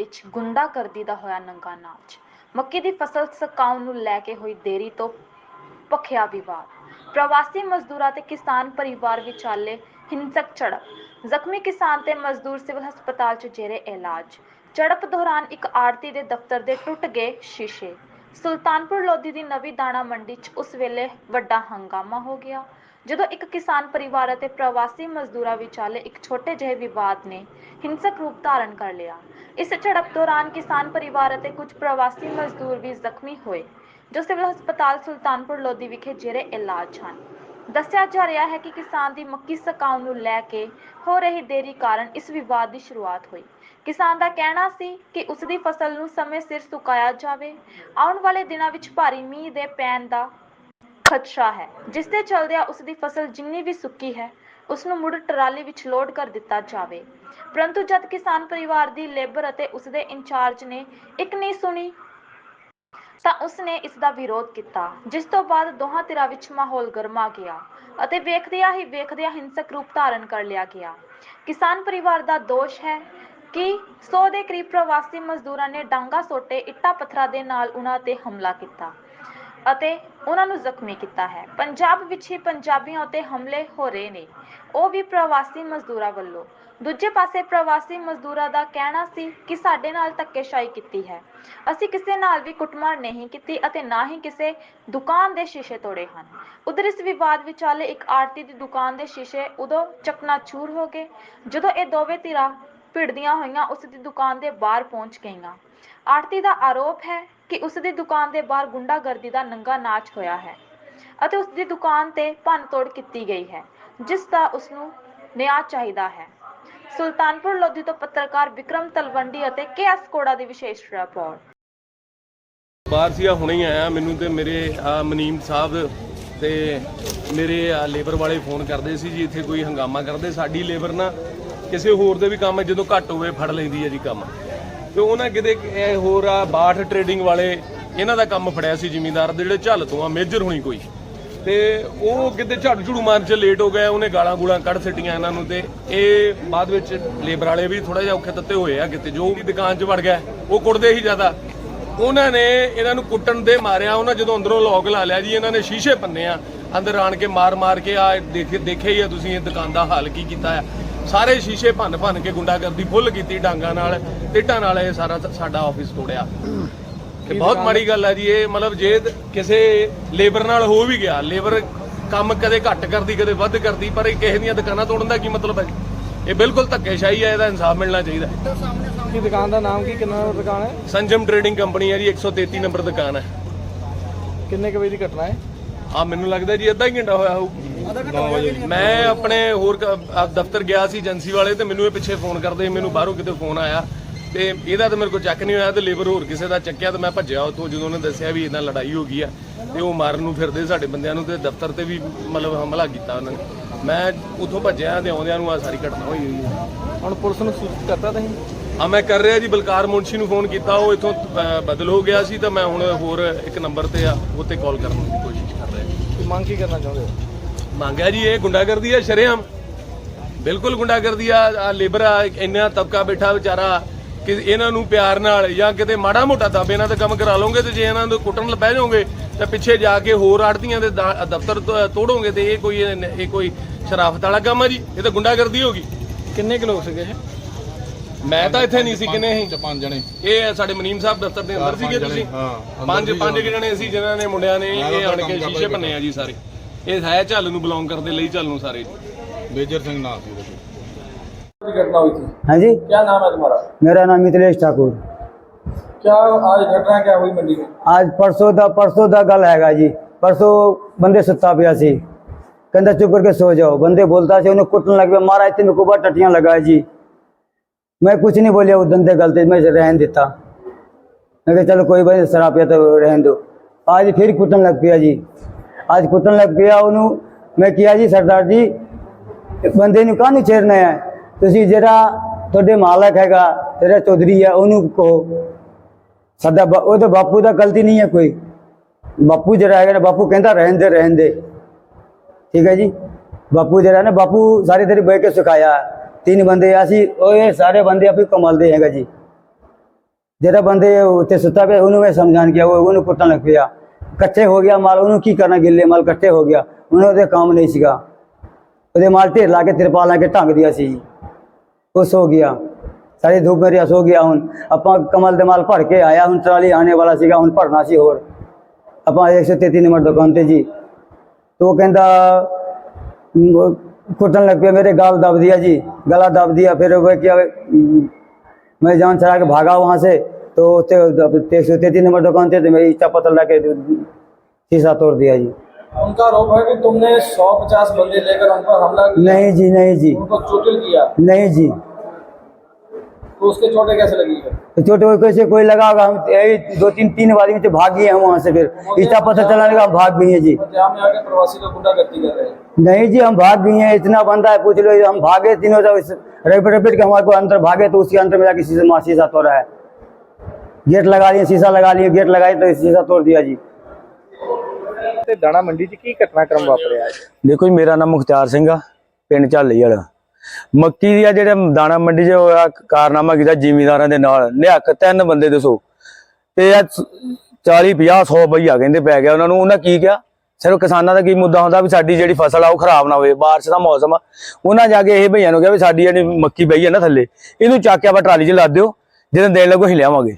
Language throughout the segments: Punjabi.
ਮੰਡੀ 'ਚ ਗੁੰਡਾਗਰਦੀ ਦਾ ਹੋਇਆ ਨੰਗਾ ਨਾਚ। ਮੱਕੀ ਦੀ ਫਸਲ ਸਕਾਉਣ ਨੂੰ ਲੈ ਕੇ ਹੋਈ ਦੇਰੀ ਤੋਂ ਭਖਿਆ ਵਿਵਾਦ। ਪ੍ਰਵਾਸੀ ਮਜ਼ਦੂਰਾਂ ਤੇ ਕਿਸਾਨ ਪਰਿਵਾਰ ਵਿਚਾਲੇ ਹਿੰਸਕ ਝੜਪ। ਜ਼ਖਮੀ ਕਿਸਾਨ ਤੇ ਮਜ਼ਦੂਰ ਸਿਵਲ ਹਸਪਤਾਲ 'ਚ ਜੇਰੇ ਇਲਾਜ। ਝੜਪ ਦੌਰਾਨ ਇੱਕ ਆੜਤੀ ਦੇ ਦਫ਼ਤਰ ਦੇ ਟੁੱਟ ਗਏ ਸ਼ੀਸ਼ੇ। ਸੁਲਤਾਨਪੁਰ ਲੋਧੀ ਦੀ ਨਵੀਂ ਦਾਣਾ ਮੰਡੀ 'ਚ ਉਸ ਵੇਲੇ ਵੱਡਾ ਹੰਗਾਮਾ ਹੋ ਗਿਆ। ਜਦੋਂ ਇੱਕ ਕਿਸਾਨ ਪਰਿਵਾਰ ਅਤੇ ਪ੍ਰਵਾਸੀ ਮਜ਼ਦੂਰਾਂ ਵਿਚਾਲੇ ਇੱਕ ਛੋਟੇ ਜਿਹੇ ਵਿਵਾਦ ਨੇ ਹਿੰਸਕ ਰੂਪ ਧਾਰਨ ਕਰ ਲਿਆ। ਇਸ ਝੜਪ ਦੌਰਾਨ ਕਿਸਾਨ ਪਰਿਵਾਰ ਅਤੇ ਕੁਝ ਪ੍ਰਵਾਸੀ ਮਜ਼ਦੂਰ ਵੀ ਜ਼ਖਮੀ ਹੋਏ, ਜੋ ਸਿਵਲ ਹਸਪਤਾਲ ਸੁਲਤਾਨਪੁਰ ਲੋਧੀ ਵਿਖੇ ਜੇਰੇ ਇਲਾਜ ਹਨ। ਦੱਸਿਆ ਜਾ ਰਿਹਾ ਹੈ ਕਿ ਕਿਸਾਨ ਦੀ ਮੱਕੀ ਸਕਾਉਣ ਨੂੰ ਲੈ ਕੇ ਹੋ ਰਹੀ ਦੇਰੀ ਕਾਰਨ ਇਸ ਵਿਵਾਦ ਦੀ ਸ਼ੁਰੂਆਤ ਹੋਈ। ਕਿਸਾਨ ਦਾ ਕਹਿਣਾ ਸੀ ਕਿ ਉਸ ਦੀ ਫਸਲ ਨੂੰ ਸਮੇਂ ਸਿਰ ਸੁਕਾਇਆ ਜਾਵੇ। ਆਉਣ ਵਾਲੇ ਦਿਨਾਂ ਵਿੱਚ ਭਾਰੀ ਮੀਂਹ ਦੇ ਪੈਣ ਦਾ ਖਦਸ਼ਾ ਹੈ। ਜਿਸ ਦੇ ਚਲਦਿਆਂ ਉਸ ਦੀ ਫਸਲ ਜਿੰਨੀ ਵੀ ਸੁੱਕੀ ਹੈ ਉਸ ਨੂੰ ਮੁੜ ਟਰਾਲੀ ਵਿੱਚ ਲੋਡ ਕਰ ਦਿੱਤਾ ਜਾਵੇ। ਪਰੰਤੂ ਜਦ ਕਿਸਾਨ ਪਰਿਵਾਰ ਦੀ ਲੇਬਰ ਅਤੇ ਉਸ ਦੇ ਇੰਚਾਰਜ ਨੇ ਇੱਕ ਨਹੀਂ ਸੁਣੀ, ਤਾਂ ਉਸ ਨੇ ਇਸ ਦਾ ਵਿਰੋਧ ਕੀਤਾ, ਜਿਸ ਤੋਂ ਬਾਅਦ ਦੋਹਾਂ ਧਿਰਾਂ ਵਿੱਚ ਮਾਹੌਲ ਗਰਮਾ ਗਿਆ ਅਤੇ ਵੇਖਦਿਆਂ ਹੀ ਵੇਖਦਿਆਂ ਹਿੰਸਕ ਰੂਪ ਧਾਰਨ ਕਰ ਲਿਆ ਗਿਆ। ਕਿਸਾਨ ਪਰਿਵਾਰ ਦਾ ਦੋਸ਼ ਹੈ ਕਿ 100 ਦੇ ਕਰੀਬ ਪ੍ਰਵਾਸੀ ਮਜ਼ਦੂਰਾਂ ਨੇ ਡਾਂਗਾ ਸੋਟੇ ਇੱਟਾਂ ਪੱਥਰਾਂ ਦੇ ਨਾਲ ਉਹਨਾਂ ਤੇ ਹਮਲਾ ਕੀਤਾ। ਅਤੇ ਉਹਨਾਂ ਨੂੰ ਜ਼ਖਮੀ ਕੀਤਾ ਹੈ। ਪੰਜਾਬ ਵਿੱਚ ਹੀ ਪੰਜਾਬੀਆਂ ਉੱਤੇ ਹਮਲੇ ਹੋ ਰਹੇ ਨੇ। ਉਹ ਵੀ ਪ੍ਰਵਾਸੀ ਮਜ਼ਦੂਰਾਂ ਵੱਲੋਂ। ਦੂਜੇ ਪਾਸੇ ਪ੍ਰਵਾਸੀ ਮਜ਼ਦੂਰਾਂ ਦਾ ਕਹਿਣਾ ਸੀ ਕਿ ਸਾਡੇ ਨਾਲ ਧੱਕੇਸ਼ਾਹੀ ਕੀਤੀ ਹੈ। ਅਸੀਂ ਕਿਸੇ ਨਾਲ ਵੀ ਕੁੱਟਮਾਰ ਨਹੀਂ ਕੀਤੀ ਅਤੇ ਨਾ ਹੀ ਕਿਸੇ ਦੁਕਾਨ ਦੇ ਸ਼ੀਸ਼ੇ ਤੋੜੇ ਹਨ। ਉਧਰ ਇਸ ਵਿਵਾਦ ਵਿਚਾਲੇ ਇੱਕ ਆਰਤੀ ਦੀ ਦੁਕਾਨ ਦੇ ਸ਼ੀਸ਼ੇ ਉਦੋਂ ਚਕਨਾਚੂਰ ਹੋ ਗਏ, ਜਦੋਂ ਇਹ ਦੋਵੇਂ ਧਿਰਾਂ ਭਿੜਦੀਆਂ ਹੋਈਆਂ ਉਸ ਦੀ ਦੁਕਾਨ ਦੇ ਬਾਹਰ ਪਹੁੰਚ ਗਈਆਂ। ਆਰਤੀ ਦਾ ਆਰੋਪ ਹੈ ਕਿ ਉਸ ਦੀ ਦੁਕਾਨ ਦੇ ਬਾਹਰ ਗੁੰਡਾਗਰਦੀ ਦਾ ਨੰਗਾ ਨਾਚ ਹੋਇਆ ਹੈ ਅਤੇ ਉਸ ਦੀ ਦੁਕਾਨ ਤੇ ਭੰਨਤੋੜ ਕੀਤੀ ਗਈ ਹੈ, ਜਿਸ ਦਾ ਉਸ ਨੂੰ ਨਿਆਂ ਚਾਹੀਦਾ ਹੈ। ਸੁਲਤਾਨਪੁਰ ਲੋਧੀ ਤੋਂ ਪੱਤਰਕਾਰ ਵਿਕਰਮ ਤਲਵੰਡੀ ਅਤੇ ਕੇ.ਐਸ. ਕੋੜਾ ਦੀ ਵਿਸ਼ੇਸ਼ ਰਿਪੋਰਟ। ਬਾਹਰ ਸੀਗਾ ਹੁਣੇ ਹੀ ਆਇਆ। ਮੈਨੂੰ ਤੇ ਮੇਰੇ, ਆਹ ਮਨੀਮ ਸਾਹਿਬ ਤੇ ਮੇਰੇ ਲੇਬਰ ਵਾਲੇ ਫੋਨ ਕਰਦੇ ਸੀ ਜੀ, ਇੱਥੇ ਕੋਈ ਹੰਗਾਮਾ ਕਰਦੇ। ਸਾਡੀ ਲੇਬਰ ਨਾ ਕਿਸੇ ਹੋਰ ਦੇ ਵੀ ਕੰਮ ਜਦੋਂ ਘੱਟ ਹੋਵੇ ਫੜ ਲੈਂਦੀ ਹੈ ਜੀ ਕੰਮ। ਤੇ ਉਹਨਾਂ ਕਿਤੇ ਇਹ ਹੋਰ ਆ, ਬਾਠ ਟਰੇਡਿੰਗ ਵਾਲੇ, ਇਹਨਾਂ ਦਾ ਕੰਮ ਫੜਿਆ ਸੀ ਜ਼ਿਮੀਂਦਾਰ ਦੇ ਜਿਹੜੇ ਝੱਲ ਤੋਂ ਆ ਮੇਜਰ ਹੋਣੀ ਕੋਈ। ਤੇ ਉਹ ਕਿਤੇ ਝਾੜੂ ਝੂੜੂ ਮਾਰਨ ਚ ਲੇਟ ਹੋ ਗਿਆ ਉਹਨੇ ਗਾਲਾਂ ਗੂਲਾਂ ਕੱਢ ਸਿੱਟੀਆਂ ਇਹਨਾਂ ਨੂੰ ਤੇ ਇਹ ਬਾਅਦ ਵਿੱਚ ਲੇਬਰ ਵਾਲੇ ਵੀ ਥੋੜਾ ਜਿਹਾ ਔਖੇ ਤੱਤੇ ਹੋਏ ਆ ਕਿਤੇ, ਜੋ ਵੀ ਦੁਕਾਨ 'ਚ ਵੜ ਗਿਆ, ਉਹ ਕੁੱਟਦੇ ਹੀ ਜ਼ਿਆਦਾ। ਉਹਨਾਂ ਨੇ ਇਹਨਾਂ ਨੂੰ ਕੁੱਟਣ ਦੇ ਮਾਰਿਆ, ਉਹਨਾਂ ਜਦੋਂ ਅੰਦਰੋਂ ਲੋਕ ਲਾ ਲਿਆ ਜੀ, ਇਹਨਾਂ ਨੇ ਸ਼ੀਸ਼ੇ ਪੰਨੇ ਆ, ਅੰਦਰ ਆਣ ਕੇ ਮਾਰ ਮਾਰ ਕੇ ਆ ਦੇਖੇ ਦੇਖਿਆ ਹੀ ਆ ਤੁਸੀਂ ਇਹ ਦੁਕਾਨ ਦਾ ਹਾਲ ਕੀ ਕੀਤਾ ਆ। ਸਾਰੇ ਸ਼ੀਸ਼ੇ ਭੰਨ ਭੰਨ ਕੇ ਗੁੰਡਾਗਰਦੀ ਫੁੱਲ ਕੀਤੀ ਡਾਂਗਾ ਨਾਲ ਟਿੱਟਾਂ ਨਾਲ ਇਹ ਸਾਰਾ ਸਾਡਾ ਆਫਿਸ ਤੋੜਿਆ। ਤੇ ਬਹੁਤ ਮਾੜੀ ਗੱਲ ਹੈ ਜੀ ਇਹ ਮਤਲਬ ਜੇ ਕਿਸੇ ਲੇਬਰ ਨਾਲ ਹੋ ਵੀ ਗਿਆ ਲੇਬਰ ਕੰਮ ਕਦੇ ਘੱਟ ਕਰਦੀ ਕਦੇ ਵੱਧ ਕਰਦੀ ਪਰ ਇਹ ਕਿਸੇ ਦੀਆਂ ਦੁਕਾਨਾਂ ਤੋੜਨ ਦਾ ਕੀ ਮਤਲਬ ਹੈ? ਇਹ ਬਿਲਕੁਲ ਧੱਕੇਸ਼ਾਹੀ ਹੈ ਇਹਦਾ ਇਨਸਾਫ ਮਿਲਣਾ ਚਾਹੀਦਾ ਹੈ। ਕੀ ਦੁਕਾਨ ਦਾ ਨਾਮ ਕੀ ਕਿੰਨਾ ਨੰਬਰ ਦੁਕਾਨ ਹੈ? ਸੰਜਮ ਟਰੇਡਿੰਗ ਕੰਪਨੀ ਹੈ ਜੀ 133 ਨੰਬਰ ਦੁਕਾਨ ਹੈ। ਕਿੰਨੇ ਕੁ ਵਜੇ ਦੀ ਘਟਨਾ ਹੈ? ਆ ਮੈਨੂੰ ਲੱਗਦਾ ਜੀ ਅੱਧਾ ਹੀ ਘੰਟਾ ਹੋਇਆ ਹੋਊ। ਮੈਂ ਆਪਣੇ ਹੋਰ ਦਫ਼ਤਰ ਗਿਆ ਸੀ ਏਜੰਸੀ ਵਾਲੇ ਤੇ ਮੈਨੂੰ ਇਹ ਪਿੱਛੇ ਫੋਨ ਕਰਦੇ ਮੈਨੂੰ ਬਾਹਰੋਂ ਕਿਤੇ ਫੋਨ ਆਇਆ ਤੇ ਇਹਦਾ ਤਾਂ ਮੇਰੇ ਕੋਲ ਚੱਕ ਨਹੀਂ ਹੋਇਆ ਤੇ ਲੇਬਰ ਹੋਰ ਕਿਸੇ ਦਾ ਚੱਕਿਆ ਤੇ ਮੈਂ ਭੱਜਿਆ ਉੱਥੋਂ ਜਦੋਂ ਉਹਨੇ ਦੱਸਿਆ ਵੀ ਇਹਨਾਂ ਲੜਾਈ ਹੋ ਗਈ ਆ ਤੇ ਉਹ ਮਾਰਨ ਨੂੰ ਫਿਰਦੇ ਸਾਡੇ ਬੰਦਿਆਂ ਨੂੰ ਤੇ ਦਫ਼ਤਰ ਤੇ ਵੀ ਮਤਲਬ ਹਮਲਾ ਕੀਤਾ ਉਹਨਾਂ ਨੇ। ਮੈਂ ਉੱਥੋਂ ਭੱਜਿਆ ਤੇ ਆਉਂਦਿਆਂ ਨੂੰ ਆ ਸਾਰੀ ਘਟਨਾ ਹੋਈ ਹੋਈ ਹੈ ਹੁਣ ਪੁਲਿਸ ਨੂੰ ਸੂਚਿਤ ਕਰਤਾ ਤੁਸੀਂ? ਆ ਮੈਂ ਕਰ ਰਿਹਾ ਜੀ ਬਲਕਾਰ ਮੁੰਸ਼ੀ ਨੂੰ ਫੋਨ ਕੀਤਾ ਉਹ ਇੱਥੋਂ ਬਦਲ ਹੋ ਗਿਆ ਸੀ ਤਾਂ ਮੈਂ ਹੁਣ ਹੋਰ ਇੱਕ ਨੰਬਰ ਤੇ ਆ ਉੱਤੇ ਕਾਲ ਕਰਨ ਦੀ ਕੋਸ਼ਿਸ਼ ਕਰ ਰਿਹਾ ਮੰਗ ਕੀ ਕਰਨਾ ਚਾਹੁੰਦੇ ਹੋ? ਮੰਗਿਆ ਜੀ ਇਹ ਗੁੰਡਾਗਰਦੀ ਆ ਸ਼ਰੇਆਮ। ਬਿਲਕੁਲ ਗੁੰਡਾਗਰਦੀ ਆ ਆ ਲੇਬਰ ਆ ਇੰਨਾ ਤਬਕਾ ਬੈਠਾ ਵਿਚਾਰਾ ਕਿ ਇਹਨਾਂ ਨੂੰ ਪਿਆਰ ਨਾਲ ਜਾਂ ਕਿਤੇ ਮਾੜਾ ਮੋਟਾ ਦੱਬ ਇਹਨਾਂ ਦਾ ਕੰਮ ਕਰਾ ਲਓਗੇ ਤੇ ਜੇ ਇਹਨਾਂ ਨੂੰ ਕੁੱਟਣ ਪੈ ਜਾਓਗੇ ਤਾਂ ਪਿੱਛੇ ਜਾ ਕੇ ਹੋਰ ਆੜਤੀਆਂ ਦੇ ਦਫ਼ਤਰ ਤੋਂ ਤੋੜੋਗੇ ਤੇ ਇਹ ਕੋਈ ਇਹ ਕੋਈ ਸ਼ਰਾਫਤ ਵਾਲਾ ਕੰਮ ਆ ਜੀ। ਇਹ ਤਾਂ ਗੁੰਡਾਗਰਦੀ ਹੋ ਗਈ। ਕਿੰਨੇ ਕੁ ਲੋਕ ਸੀਗੇ ਮੈਂ ਤਾਂ ਇੱਥੇ ਨਹੀਂ ਸੀ ਕਿਨੇ ਸੀ ਪੰਜ ਜਣੇ। ਇਹ ਸਾਡੇ ਮਨੀਮ ਸਾਹਿਬ ਦਫ਼ਤਰ ਦੇ ਅੰਦਰ ਸੀਗੇ ਤੁਸੀਂ। ਹਾਂ ਪੰਜ ਪੰਜ ਜਣੇ ਸੀ ਜਿਨ੍ਹਾਂ ਨੇ ਮੁੰਡਿਆਂ ਨੇ ਇਹ ਤਾਂ ਆਣ ਕੇ ਸ਼ੀਸ਼ੇ ਭੰਨੇ ਆ ਜੀ ਸਾਰੇ। ਇਹ ਹੈ ਝੱਲ ਨੂੰ ਬਿਲੋਂਗ ਕਰਦੇ ਲਈ ਝੱਲ ਨੂੰ ਸਾਰੇ ਮੇਜਰ ਸਿੰਘ ਨਾਮ ਸੀ ਉਹਦਾ घटना हुई थी हाँ जी क्या नाम है तुम्हारा मेरा नाम मिथिलेश ठाकुर क्या आज घटना क्या हुई मंडी में आज परसों ਦਾ परसों ਦਾ ਗੱਲ ਹੈਗਾ ਜੀ ਪਰਸੋਂ ਬੰਦੇ ਸੁੱਤਾ ਪਿਆ ਸੀ ਕਹਿੰਦਾ ਚੁੱਪ ਕਰਕੇ ਸੋ ਜਾਓ ਬੰਦੇ ਬੋਲਦਾ ਸੀ ਉਹਨੂੰ ਕੁੱਟਣ ਲੱਗ ਪਿਆ ਮਾਰਾ ਇੱਥੇ ਮੇਰੇ ਕੋ ਬਾਹਰ ਟੱਟੀਆਂ ਲਗਾ ਜੀ मैं कुछ नहीं बोलिया वो दंदे गलते मैं रहन देता मैं कहा चलो कोई बात नहीं शराब पिया तो रहन दो आज फिर कुटन लग पिया ਅੱਜ ਕੁੱਟਣ ਲੱਗ ਪਿਆ ਉਹਨੂੰ। ਮੈਂ ਕਿਹਾ ਜੀ, ਸਰਦਾਰ ਜੀ, ਬੰਦੇ ਨੂੰ ਕਾਹਨੂੰ ਛੇੜਨਾ ਹੈ? ਤੁਸੀਂ ਜਿਹੜਾ ਤੁਹਾਡੇ ਮਾਲਕ ਹੈਗਾ ਜਿਹੜਾ ਚੌਧਰੀ ਹੈ ਉਹਨੂੰ ਕਹੋ। ਸਾਡਾ ਉਹ ਤਾਂ ਬਾਪੂ ਦਾ ਗਲਤੀ ਨਹੀਂ ਹੈ ਕੋਈ। ਬਾਪੂ ਜਿਹੜਾ ਹੈਗਾ ਨਾ, ਬਾਪੂ ਕਹਿੰਦਾ ਰਹਿਣ ਦੇ ਰਹਿਣ ਦੇ। ਠੀਕ ਹੈ ਜੀ? ਬਾਪੂ ਜਿਹੜਾ ਨਾ, ਬਾਪੂ ਸਾਰੇ ਤੇਰੀ ਬਹਿ ਕੇ ਸਿਖਾਇਆ। ਤਿੰਨ ਬੰਦੇ ਅਸੀਂ ਉਹ ਇਹ ਸਾਰੇ ਬੰਦੇ ਆਪੇ ਕਮਾਲਦੇ ਹੈਗਾ ਜੀ। ਜਿਹੜਾ ਬੰਦੇ ਉੱਤੇ ਸੁੱਤਾ ਪਿਆ, ਉਹਨੂੰ ਮੈਂ ਸਮਝਾਣ ਗਿਆ ਉਹਨੂੰ ਕੁੱਟਣ ਲੱਗ ਪਿਆ। ਇਕੱਠੇ ਹੋ ਗਿਆ ਮਾਲ ਉਹਨੂੰ ਕੀ ਕਰਨਾ ਗਿੱਲੇ ਮਾਲ ਇਕੱਠੇ ਹੋ ਗਿਆ ਉਹਨੂੰ ਉਹਦੇ ਕੰਮ ਨਹੀਂ ਸੀਗਾ ਉਹਦੇ ਮਾਲ ਢੇਰ ਲਾ ਕੇ ਤਿਰਪਾਲ ਲਾ ਕੇ ਢੰਗ ਦਿਆ ਸੀ ਉਹ ਸੋ ਗਿਆ ਸਾਰੀ ਧੂਪ ਮੇਰੀ ਸੋ ਗਿਆ ਹੁਣ ਆਪਾਂ ਕਮਲ ਦੇ ਮਾਲ ਭਰ ਕੇ ਆਇਆ ਹੁਣ ਟਰਾਲੀ ਆਣੇ ਵਾਲਾ ਸੀਗਾ ਹੁਣ ਭਰਨਾ ਸੀ ਹੋਰ ਆਪਾਂ 133 ਨੰਬਰ ਦੁਕਾਨ ਤੇ ਜੀ तो वो कहता वो कुटन लग पे मेरे गाल दब दिया जी गला दब दिया फिर वो क्या मैं जान चढ़ा के भागा वहाँ से तो एक सौ तैतीस नंबर दुकान थे तो मेरी इच्छा पत्थर ला के शीशा तोड़ दिया जी। उनका आरोप है कि तुमने 150 बंदे लेकर उन पर हमला किया। नहीं जी नहीं जी। उनको चोटिल किया। नहीं जी। तो उसके चोटें कैसे लगी? है तो कोई कैसे कोई लगा होगा? हम यही दो तीन तीन बार में तो भाग गए हम वहाँ से फिर। इच्छा पत्थर चलाने का हम भाग गए हैं जी। प्रवासी लोग गुंडागर्दी कर रहे हैं। नहीं जी हम भाग गए हैं। इतना बंदा है पूछ लो। हम भागे तीनों तो रैपिड रैपिड के हमारे को अंदर भागे तो उसके अंदर में जाके शीशा मार शीशा तोड़ा है। गेट लगा लिए शीशा लगा लिए गेट लगाए तो शीशा तोड़ दिया जी ਤੇ ਦਾਣਾ ਮੰਡੀ 'ਚ ਕੀ ਘਟਨਾਕ੍ਰਮ ਵਾਪਰਿਆ ਹੈ ਦੇਖੋ ਜੀ ਮੇਰਾ ਨਾਮ ਮੁਖਤਿਆਰ ਸਿੰਘ ਆ ਪਿੰਡ ਝਾਲੀ ਵਾਲਾ ਮੱਕੀ ਦੀ ਆ ਜਿਹੜੇ ਦਾਣਾ ਮੰਡੀ 'ਚ ਹੋਇਆ ਕਾਰਨਾਮਾ ਕੀਤਾ ਜ਼ਿਮੀਂਦਾਰਾਂ ਦੇ ਨਾਲ ਨਿਹੱਕ ਤਿੰਨ ਬੰਦੇ ਦੱਸੋ ਤੇ ਆ 40 50 100 ਬਈਆ ਕਹਿੰਦੇ ਪੈ ਗਿਆ ਉਹਨਾਂ ਨੂੰ ਉਹਨਾਂ ਕੀ ਕਿਹਾ ਸਿਰਫ ਕਿਸਾਨਾਂ ਦਾ ਕੀ ਮੁੱਦਾ ਹੁੰਦਾ ਵੀ ਸਾਡੀ ਜਿਹੜੀ ਫਸਲ ਆ ਉਹ ਖਰਾਬ ਨਾ ਹੋਵੇ ਬਾਰਿਸ਼ ਦਾ ਮੌਸਮ ਆ ਉਹਨਾਂ ਜਾ ਕੇ ਇਹ ਭਈਆਂ ਨੂੰ ਕਿਹਾ ਵੀ ਸਾਡੀ ਜਿਹੜੀ ਮੱਕੀ ਪਈ ਆ ਨਾ ਥੱਲੇ ਇਹਨੂੰ ਚੱਕ ਕੇ ਆਪਾਂ ਟਰਾਲੀ 'ਚ ਲੱਦ ਦਿਓ ਜਦੋਂ ਦੇਣ ਲੱਗੋ ਹਿਲਿਆਵਾਂਗੇ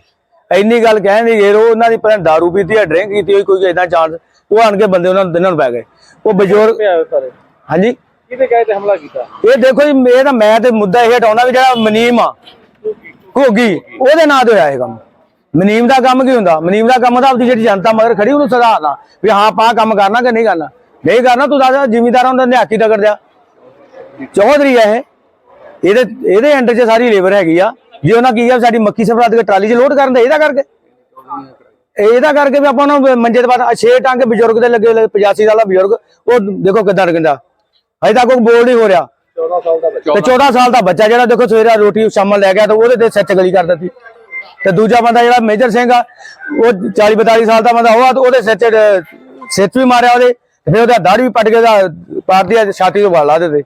ਇੰਨੀ ਗੱਲ ਕਹਿੰਦੀ ਗਏ ਉਹ ਉਹਨਾਂ ਦੀ ਨੀ ਦਾਰੂ ਪੀਤੀ ਆ ਡਰਿੰਕ ਕੀਤੀ ਹੋਈ ਕੋਈ ਇਦਾਂ ਚਾਂਸ ਉਹ ਆਣ ਕੇ ਬੰਦੇ ਉਹਨਾਂ ਨੂੰ ਪੈ ਗਏ। ਉਹ ਬਜ਼ੁਰਗ ਹਾਂਜੀ? ਕਿਹਦੇ ਕਹੇ ਤੇ ਹਮਲਾ ਕੀਤਾ? ਇਹ ਦੇਖੋ ਜੀ ਇਹ ਤਾਂ ਮੈਂ ਤੇ ਮੁੱਦਾ ਇਹ ਹਟਾਉਣਾ ਵੀ ਜਿਹੜਾ ਮਨੀਮ ਆ ਘੋਗੀ ਉਹਦੇ ਨਾਂ ਤੇ ਹੋਇਆ ਇਹ ਕੰਮ। ਮਨੀਮ ਦਾ ਕੰਮ ਕੀ ਹੁੰਦਾ? ਮਨੀਮ ਦਾ ਕੰਮ ਤਾਂ ਆਪਦੀ ਜਿਹੜੀ ਜਨਤਾ ਮਗਰ ਖੜੀ ਉਹਨੂੰ ਸੁਧਾਰਨਾ ਵੀ ਹਾਂ ਆਪਾਂ ਕੰਮ ਕਰਨਾ ਕਿ ਨਹੀਂ ਕਰਨਾ? ਨਹੀਂ ਕਰਨਾ ਤੂੰ ਦੱਸ ਜ਼ਿਮੀਦਾਰਾਂ ਦਾ ਨਿਹਾਕੀ ਤਕੜ ਦਿਆ ਚੌਧਰੀ ਆ ਇਹ। ਇਹਦੇ ਇਹਦੇ ਅੰਡਰ 'ਚ ਸਾਰੀ ਲੇਬਰ ਹੈਗੀ ਆ। ਜੇ ਉਹਨਾਂ ਕੀ ਆ ਸਾਡੀ ਮੱਕੀ ਸਫਰਾਦ ਕੇ ਟਰਾਲੀ 'ਚ ਲੋਡ ਕਰਨ ਦੇ ਇਹਦਾ ਕਰਕੇ? ਇਹਦਾ ਕਰਕੇ ਵੀ ਆਪਾਂ ਨੂੰ ਮੰਜੇ ਦੇ ਬਾਅਦ ਛੇ ਟਾਂਗੇ ਬਜ਼ੁਰਗ ਦੇ ਲੱਗੇ ਹੋਏ 85 ਸਾਲਾ ਬਜ਼ੁਰਗ ਉਹ ਦੇਖੋ ਕਿੱਦਾਂ ਰਗੰਦਾ ਅਜੇ ਤੱਕ ਕੋਈ ਬੋਲ ਨਹੀਂ ਹੋ ਰਿਹਾ। 14 ਸਾਲ ਦਾ ਬੱਚਾ। ਤੇ 14 ਸਾਲ ਦਾ ਬੱਚਾ ਜਿਹੜਾ ਦੇਖੋ ਸਵੇਰੇ ਰੋਟੀ ਸ਼ਾਮਾਂ ਲੈ ਗਿਆ ਤਾਂ ਉਹਦੇ ਤੇ ਸਿਰ 'ਚ ਗਲੀ ਕਰ ਦਿੱਤੀ। ਤੇ ਦੂਜਾ ਬੰਦਾ ਜਿਹੜਾ ਮੇਜਰ ਸਿੰਘ ਆ ਉਹ 40 42 ਸਾਲ ਦਾ ਬੰਦਾ ਉਹ ਆ ਤੇ ਉਹਦੇ ਸਿਰ 'ਚ ਵੀ ਮਾਰਿਆ ਉਹਦੇ ਤੇ ਫਿਰ ਉਹਦਾ ਦਾੜੀ ਵੀ ਪੱਟ ਕੇ ਦਾ ਪਾਰਦੀ ਛਾਤੀ ਤੋਂ ਵਾਲ ਲਾ ਦਿੱਤੇ।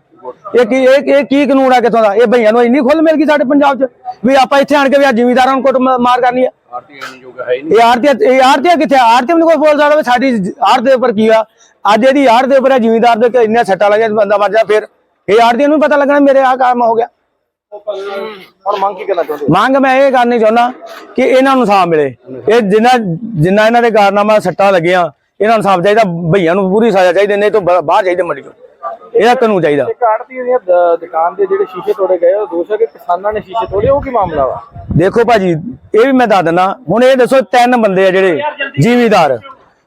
ਇਹ ਕੀ ਇਹ ਇਹ ਕੀ ਕਾਨੂੰਨ ਆ ਕਿੱਥੋਂ ਦਾ? ਇਹ ਭਈਆਂ ਨੂੰ ਇੰਨੀ ਖੁੱਲ ਮਿਲ ਗਈ ਸਾਡੇ ਪੰਜਾਬ 'ਚ ਵੀ ਆਪਾਂ ਇੱਥੇ ਆਣ ਕੇ ਵੀ ਆ ਜ਼ਿਮੀਦਾਰਾਂ ਨੂੰ ਕੁੱਟ ਮਾਰ ਕਰਨੀ ਆ। ਇਹ ਆਰਤੀ ਇਹ ਆਰਤੀ ਕਿੱਥੇ ਆਰਤੀ ਨੂੰ ਕੋਈ ਬੋਲ ਸਕਦਾ ਵੀ ਸਾਡੀ ਆੜਤ ਦੇ ਉੱਪਰ ਕੀ ਆ? ਅੱਜ ਇਹਦੀ ਆੜਤ ਦੇ ਉੱਪਰ ਆ ਜ਼ਿਮੀਦਾਰ ਦੇ ਕਿ ਇੰਨਾ ਸੱਟਾ ਲੱਗਿਆ ਬੰਦਾ ਮਰ ਜਾ ਫਿਰ। ਇਹ ਆੜਤੀ ਨੂੰ ਪਤਾ ਲੱਗਣਾ ਮੇਰੇ ਆਹ ਕੰਮ ਹੋ ਗਿਆ। ਹੁਣ ਮੰਗ ਕੀ ਕਰਨਾ ਚਾਹੁੰਦੇ ਮੰਗ ਮੈਂ ਇਹ ਕਰਨੀ ਚਾਹੁੰਦਾ ਕਿ ਇਹਨਾਂ ਨੂੰ ਇਨਸਾਫ ਮਿਲੇ। ਇਹ ਜਿੰਨਾ ਜਿੰਨਾ ਇਹਨਾਂ ਦੇ ਕਾਰਨਾਮਾ ਸੱਟਾਂ ਲੱਗੀਆਂ ਇਹਨਾਂ ਨੂੰ ਇਨਸਾਫ ਚਾਹੀਦਾ ਭਈਆਂ ਨੂੰ ਪੂਰੀ ਸਜ਼ਾ ਚਾਹੀਦੀ ਨਹੀਂ ਤਾਂ ਬਾਹਰ ਚਾਹੀਦੇ ਮੰਡੀ ਚੋਂ ਇਹਦਾ ਕਾਨੂੰਨ ਚਾਹੀਦਾ। ਇੱਕ ਆੜਤੀ ਦੀਆਂ ਦ- ਦੁਕਾਨ ਦੇ ਜਿਹੜੇ ਸ਼ੀਸ਼ੇ ਤੋੜੇ ਗਏ ਉਹ ਦੋਸ਼ ਹੈ ਕਿ ਕਿਸਾਨਾਂ ਨੇ ਸ਼ੀਸ਼ੇ ਤੋੜੇ ਉਹ ਕੀ ਮਾਮਲਾ ਵਾ? ਦੇਖੋ ਭਾਜੀ ਇਹ ਵੀ ਮੈਂ ਦੱਸ ਦਿੰਦਾ ਹੁਣ ਇਹ ਦੱਸੋ ਤਿੰਨ ਬੰਦੇ ਆ ਜਿਹੜੇ ਜ਼ਿਮੀਦਾਰ।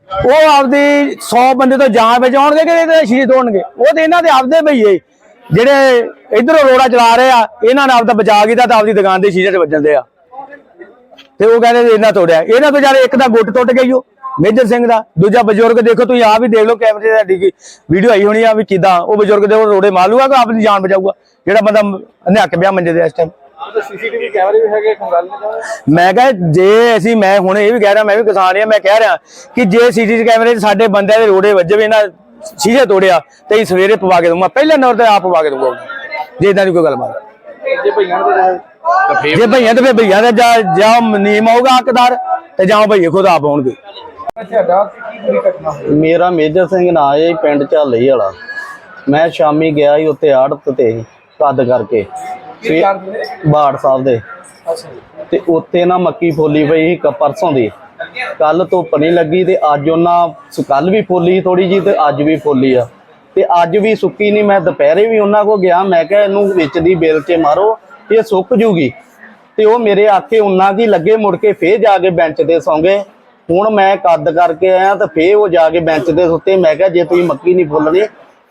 ਉਹ ਆਪਦੀ 100 ਬੰਦੇ ਤੋਂ ਜਾਨ ਬਚਾਉਣਗੇ ਕਿ ਇਹਦੇ ਸ਼ੀਸ਼ੇ ਤੋੜਨਗੇ? ਉਹ ਤੇ ਇਹਨਾਂ ਦੇ ਆਪਦੇ ਭਈਏ ਜਿਹੜੇ ਇਧਰੋਂ ਰੋੜਾ ਚਲਾ ਰਹੇ ਆ ਇਹਨਾਂ ਨੇ ਆਪਦਾ ਬਚਾ ਕੀਤਾ ਤਾਂ ਆਪਦੀ ਦੁਕਾਨ ਦੇ ਸ਼ੀਸ਼ੇ ਤੇ ਵੱਜਣ ਦੇ ਆ। ਤੇ ਉਹ ਕਹਿੰਦੇ ਵੀ ਇਹਨਾਂ ਤੋੜਿਆ। ਇਹਨਾਂ ਤੋਂ ਜਾਰੇ ਇੱਕ ਦਾ ਗੁੱਟ ਟੁੱਟ ਗਈ ਉਹ। ਮੇਜਰ ਸਿੰਘ ਦਾ। ਦੂਜਾ ਬਜ਼ੁਰਗ ਦੇਖੋ ਤੁਸੀਂ ਆਪ ਹੀ ਦੇਖ ਲਓ ਕੈਮਰੇ ਦਾ ਡਿੱਗੀ ਵੀਡੀਓ ਆਈ ਹੋਣੀ ਆ ਵੀ ਕਿਦਾਂ। ਉਹ ਬਜ਼ੁਰਗ ਦੇ ਉਹ ਰੋੜੇ ਮਾਰ ਲੂਗਾ ਕਿ ਆਪਣੀ ਜਾਨ ਬਚਾਊਗਾ? ਜਿਹੜਾ ਬੰਦਾ ਨਿਹੱਕ ਪਿਆ ਮੰਜੇ ਦੇ ਇਸ ਟਾਈਮ ਤੇ ਸੀਸੀਟੀਵੀ ਕੈਮਰੇ ਵੀ ਹੈਗੇ ਮੈਂ ਕਹਾਂ ਜੇ ਅਸੀਂ ਮੈਂ ਹੁਣ ਇਹ ਵੀ ਕਹਿ ਰਿਹਾ ਮੈਂ ਵੀ ਕਿਸਾਨ ਆ ਮੈਂ ਕਹਿ ਰਿਹਾ ਕਿ ਜੇ ਸੀਸੀਟੀਵੀ ਕੈਮਰੇ 'ਚ ਸਾਡੇ ਬੰਦਿਆਂ ਦੇ ਰੋੜੇ ਵੱਜੇ ਵੀ ਇਹਨਾਂ ਸ਼ੀਸ਼ੇ ਤੋੜਿਆ ਤੇ ਅਸੀਂ ਸਵੇਰੇ ਪਵਾ ਕੇ ਦਊਂਗਾ। ਪਹਿਲੇ ਨੰਬਰ ਤੇ ਆਪ ਪਵਾ ਕੇ ਦਊਂਗਾ ਜੇ ਇਦਾਂ ਦੀ ਕੋਈ ਗੱਲਬਾਤ ਜੇ ਭਈਆਂ ਦੇ ਜੇ ਭਈਆਂ ਤੇ ਫਿਰ ਭਈਆਂ ਦਾ ਜਾਂ ਜਾਂ ਨੀਮ ਆਊਗਾ ਹੱਕਦਾਰ ਤੇ ਜਾਂ ਭਈਏ ਖੁਦ ਆਪ ਆਉਣਗੇ। ਤੁਹਾਡਾ ਕੀ ਪੂਰੀ ਘਟਨਾ ਹੋਈ? ਮੇਰਾ ਮੇਜਰ ਸਿੰਘ ਨਾਂ ਹੈ ਪਿੰਡ ਝਾਲੀ ਵਾਲਾ। ਮੈਂ ਸ਼ਾਮੀ ਗਿਆ ਸੀ ਉੱਥੇ ਆੜਤ ਤੇ ਕੱਦ ਕਰਕੇ। ਕੀ ਕਾਰਨ ਬਾੜ ਸਾਹਿਬ ਦੇ। ਅੱਛਾ ਜੀ। ਤੇ ਉੱਥੇ ਨਾ ਮੱਕੀ ਫੋਲੀ ਪਈ ਸੀ ਕ- ਪਰਸੋਂ ਦੀ। ਕੱਲ ਧੁੱਪ ਨਹੀਂ ਲੱਗੀ ਤੇ ਅੱਜ ਉਹਨਾਂ ਕੱਲ ਵੀ ਫੋਲੀ ਥੋੜੀ ਜੀ ਤੇ ਅੱਜ ਵੀ ਫੋਲੀ ਆ। ਤੇ ਅੱਜ ਵੀ ਸੁੱਕੀ ਨਹੀਂ ਮੈਂ ਦੁਪਹਿਰੇ ਵੀ ਉਹਨਾਂ ਕੋ ਗਿਆ। ਮੈਂ ਕਿਹਾ ਇਹਨੂੰ ਵਿੱਚ ਦੀ ਬੇਲ 'ਚ ਮਾਰੋ ਇਹ ਸੁੱਕ ਜੂਗੀ। ਤੇ ਉਹ ਮੇਰੇ ਆਖੇ ਉਹਨਾਂ ਕੀ ਲੱਗੇ ਮੁੜ ਕੇ ਫੇਰ ਜਾ ਕੇ ਬੈਂਚ ਤੇ ਸੌਂਗੇ ਹੁਣ ਮੈਂ ਕੱਦ ਕਰਕੇ ਆਇਆ ਤੇ ਫੇਰ ਉਹ ਜਾ ਕੇ ਬੈਂਚ ਦੇ ਸੁੱਤੇ, ਮੈਂ ਕਿਹਾ ਜੇ ਤੁਸੀਂ ਮੱਕੀ ਨਹੀਂ ਫੁੱਲਣੀ,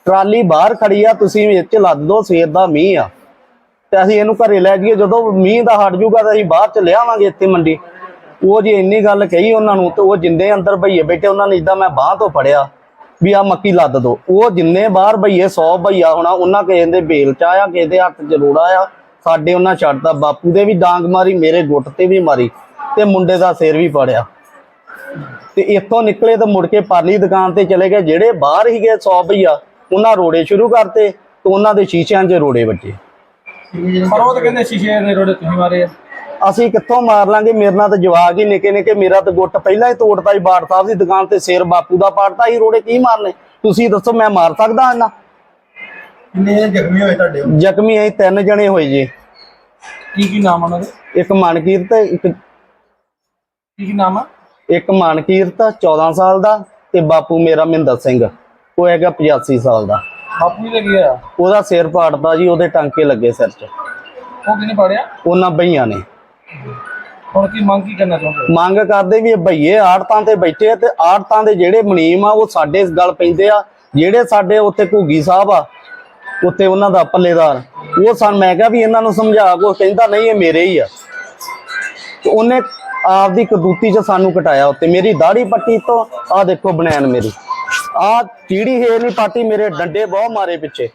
ਟਰਾਲੀ ਬਾਹਰ ਖੜੀ ਆ, ਤੁਸੀਂ ਵਿੱਚ ਲੱਦ ਦੋ ਸਵੇਰ ਦਾ ਮੀਂਹ ਆ। ਤੇ ਅਸੀਂ ਇਹਨੂੰ ਘਰੇ ਲੈ ਜਾਈਏ, ਜਦੋਂ ਮੀਂਹ ਦਾ ਹਟ ਜੂਗਾ ਤਾਂ ਅਸੀਂ ਬਾਹਰ ਚ ਲਿਆਵਾਂਗੇ ਇੱਥੇ ਮੰਡੀ। ਉਹ ਜੇ ਇੰਨੀ ਗੱਲ ਕਹੀ ਉਹਨਾਂ ਨੂੰ, ਤੇ ਉਹ ਜਿੰਦੇ ਅੰਦਰ ਭਈਏ ਬੈਠੇ, ਉਹਨਾਂ ਨੇ ਇਦਾਂ ਮੈਂ ਬਾਹ ਤੋਂ ਫੜਿਆ ਵੀ ਆ ਮੱਕੀ ਲੱਦ ਦੋ ਉਹ ਜਿੰਨੇ ਬਾਹਰ ਭਈਏ 100 ਭਈਆ ਹੋਣਾ, ਉਹਨਾਂ ਕਿਸੇ ਦੇ ਬੇਲ ਚ ਆਇਆ, ਕਿਸੇ ਦੇ ਹੱਥ ਚ ਰੋੜਾ ਆ ਸਾਡੇ ਉਹਨਾਂ ਛੱਡਦਾ ਬਾਪੂ ਦੇ ਵੀ ਡਾਂਗ ਮਾਰੀ, ਮੇਰੇ ਗੁੱਟ ਤੇ ਵੀ ਮਾਰੀ, ਤੇ ਮੁੰਡੇ ਦਾ ਸਿਰ ਵੀ ਫੜਿਆ। ਤੇ ਇੱਥੋਂ ਨਿਕਲੇ ਤਾਂ ਮੁੜ ਕੇ ਪਰਲੀ ਦੁਕਾਨ ਤੇ ਚਲੇ ਗਏ ਜਿਹੜੇ ਬਾਹਰ ਹੀ ਗਏ 100 ਭਈਆ ਉਹਨਾਂ ਰੋੜੇ ਸ਼ੁਰੂ ਕਰਤੇ ਤੇ ਉਹਨਾਂ ਦੇ ਸ਼ੀਸ਼ਿਆਂ 'ਚ ਰੋੜੇ ਵੱਜੇ। ਪਰ ਉਹ ਤਾਂ ਕਹਿੰਦੇ ਸ਼ੀਸ਼ੇ ਦੇ ਰੋੜੇ ਤੁਸੀਂ ਮਾਰੇ ਆ। ਅਸੀਂ ਕਿੱਥੋਂ ਮਾਰ ਲਾਂਗੇ? ਮੇਰੇ ਨਾਲ ਤਾਂ ਜਵਾਕ ਹੀ ਨਿੱਕੇ ਨਿੱਕੇ ਮੇਰਾ ਤਾਂ ਗੁੱਟ ਪਹਿਲਾਂ ਹੀ ਤੋੜਤਾ ਸੀ ਬਾੜ ਸਾਹਿਬ ਦੀ ਦੁਕਾਨ ਤੇ ਸਿਰ ਬਾਪੂ ਦਾ ਪਾੜਤਾ ਸੀ ਰੋੜੇ ਕੀ ਮਾਰਨੇ? ਤੁਸੀਂ ਦੱਸੋ ਮੈਂ ਮਾਰ ਸਕਦਾ ਇਹਨਾਂ? ਕਿੰਨੇ ਜ਼ਖਮੀ ਹੋਏ ਤੁਹਾਡੇ? ਜ਼ਖਮੀ ਅਸੀਂ ਤਿੰਨ ਜਣੇ ਹੋਏ ਜੀ। ਕੀ ਕੀ ਨਾਮ ਉਹਨਾਂ ਦੇ? ਇੱਕ ਮਨਕੀਰਤ ਇੱਕ ਕੀ ਕੀ ਨਾਮ ਆ? ਇੱਕ ਮਨਕੀਰਤ 14 ਸਾਲ ਦਾ ਤੇ ਬਾਪੂ ਮੇਰਾ ਮਹਿੰਦਰ ਸਿੰਘ। ਉਹ ਹੈਗਾ 85 ਸਾਲ ਦਾ। ਬਾਪੂ ਜੀ ਲੱਗੇ ਆ ਉਹਦਾ ਸਿਰ ਪਾੜਦਾ ਜੀ ਉਹਦੇ ਟਾਂਕੇ ਲੱਗੇ ਸਿਰ 'ਚ। ਉਹ ਕਿਨੇ ਪੜਿਆ? ਉਹਨਾਂ ਬਈਆਂ ਨੇ। ਹੁਣ ਕੀ ਮੰਗ ਕੀ ਕਰਨਾ ਚਾਹੁੰਦੇ ਮੰਗ ਕਰਦੇ ਵੀ ਇਹ ਭਈਏ ਆੜਤਾਂ ਤੇ ਬੈਠੇ ਆ ਤੇ ਆੜਤਾਂ ਦੇ ਜਿਹੜੇ ਮਨੀਮ ਆ ਉਹ ਸਾਡੇ ਇਸ ਗੱਲ ਪੈਂਦੇ ਆ ਜਿਹੜੇ ਸਾਡੇ ਉੱਥੇ ਘੁੱਗੀ ਸਾਹਿਬ ਆ ਉੱਥੇ ਉਹਨਾਂ ਦਾ ਪੱਲੇਦਾਰ। ਉਹ ਸਨ ਮੈਂ ਕਿਹਾ ਵੀ ਇਹਨਾਂ ਨੂੰ ਸਮਝਾ ਕੋ ਕਹਿੰਦਾ ਨਹੀਂ ਇਹ ਮੇਰੇ ਹੀ ਆ। ਤੇ ਉਹਨੇ ਆਪਦੀ ਕਦੂਤੀ 'ਚ ਸਾਨੂੰ ਕਟਾਇਆ ਉੱਤੇ। ਮੇਰੀ ਦਾੜੀ ਪੱਟੀ ਤੋਂ ਆ ਦੇਖੋ ਬਨੈਣ ਮੇਰੀ। ਆ ਚੀੜੀ ਹੈ ਨਹੀਂ ਪਾਟੀ ਮੇਰੇ ਡੰਡੇ ਬਹੁਤ ਮਾਰੇ ਪਿੱਛੇ।